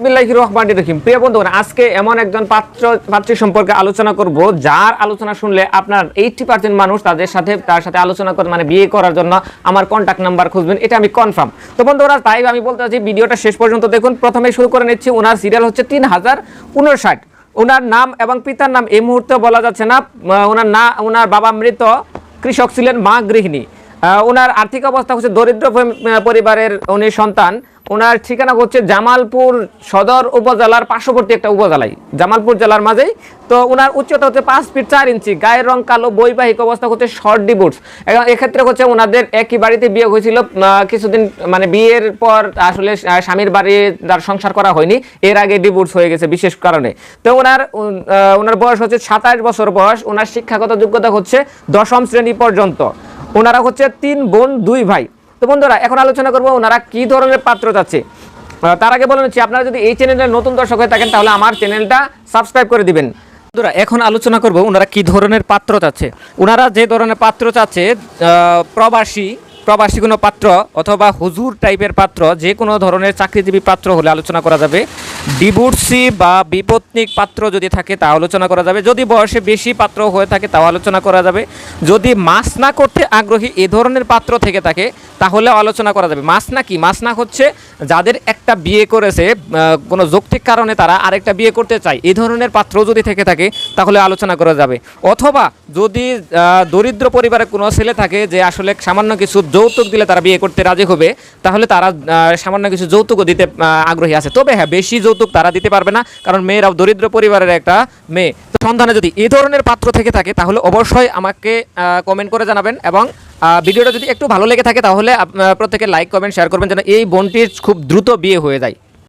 বিসমিল্লাহির রহমানির রহিম। প্রিয় বন্ধুগণ, আজকে এমন একজন পাত্র, পাত্রী সম্পর্কে আলোচনা করব, যার আলোচনা শুনলে আপনার এইটটি পার্সেন্ট মানুষ তাদের সাথে, তার সাথে আলোচনা করে মানে বিয়ে করার জন্য আমার কন্ট্যাক্ট নাম্বার খুঁজবেন, এটা আমি কনফার্ম তো বন্ধুরা, তাই আমি বলতে চাচ্ছি, ভিডিওটা শেষ পর্যন্ত দেখুন। প্রথমে শুরু করে নিচ্ছি, ওনার সিরিয়াল হচ্ছে তিন হাজার উনষাট। ওনার নাম এবং পিতার নাম এই মুহূর্তে বলা যাচ্ছে না ওনার না, ওনার বাবা মৃত, কৃষক ছিলেন মা গৃহিণী। ওনার আর্থিক অবস্থা হচ্ছে দরিদ্র পরিবারের উনি সন্তান। ওনার ঠিকানা হচ্ছে জামালপুর সদর উপজেলার পার্শ্ববর্তী একটা উপজেলায়, জামালপুর জেলার মাঝেই। তো ওনার উচ্চতা হচ্ছে পাঁচ ফিট চার ইঞ্চি, গায়ের রং কালো, বৈবাহিক অবস্থা হচ্ছে শর্ট ডিভোর্স এবং এক্ষেত্রে হচ্ছে ওনাদের একই বাড়িতে বিয়ে হয়েছিল কিছুদিন মানে বিয়ের পর আসলে স্বামীর বাড়ি তার সংসার করা হয়নি, এর আগে ডিভোর্স হয়ে গেছে বিশেষ কারণে। তো ওনার ওনার বয়স হচ্ছে সাতাশ বছর বয়স ওনার শিক্ষাগত যোগ্যতা হচ্ছে দশম শ্রেণি পর্যন্ত। ওনারা হচ্ছে তিন বোন, দুই ভাই। তো বন্ধুরা, এখন আলোচনা করব ওনারা কি ধরনের পাত্র চাচ্ছে। তার আগে বলে নিচ্ছি, আপনারা যদি এই চ্যানেলের নতুন দর্শক হয়ে থাকেন, তাহলে আমার চ্যানেলটা সাবস্ক্রাইব করে দিবেন। বন্ধুরা, এখন আলোচনা করব ওনারা কি ধরনের পাত্র চাচ্ছে। ওনারা যে ধরনের পাত্র চাচ্ছে প্রবাসী প্রবাসী কোনো পাত্র অথবা হুজুর টাইপের পাত্র, যে কোনো ধরনের চাকরিজীবী পাত্র হলে আলোচনা করা যাবে। ডিভোর্সি বা বিপত্নিক পাত্র যদি থাকে, তা আলোচনা করা যাবে। যদি বয়সে বেশি পাত্র হয়ে থাকে, তাও আলোচনা করা যাবে। যদি মাছ না করতে আগ্রহী এ ধরনের পাত্র থেকে থাকে তাহলে আলোচনা করা যাবে। মাছ না কি? মাছ না হচ্ছে যাদের একটা বিয়ে করেছে কোনো যৌক্তিক কারণে তারা আরেকটা বিয়ে করতে চায় এই ধরনের পাত্র যদি থেকে থাকে, তাহলে আলোচনা করা যাবে। অথবা যদি দরিদ্র পরিবারে কোনো ছেলে থাকে যে আসলে সামান্য কিছু যৌতুক দিলে তারা বিয়ে করতে রাজি হবে, তাহলে তারা সামান্য কিছু যৌতুকও দিতে আগ্রহী আছে। তবে হ্যাঁ বেশি যৌতুক তারা দিতে পারবে না, কারণ মেয়েরাও দরিদ্র পরিবারের একটা মেয়ে। তো সন্ধানে যদি এই ধরনের পাত্র থেকে থাকে, তাহলে অবশ্যই আমাকে কমেন্ট করে জানাবেন এবং ভিডিওটা যদি একটু ভালো লেগে থাকে, তাহলে প্রত্যেকে লাইক কমেন্ট শেয়ার করবেন যেন এই বোনটির খুব দ্রুত বিয়ে হয়ে যায়।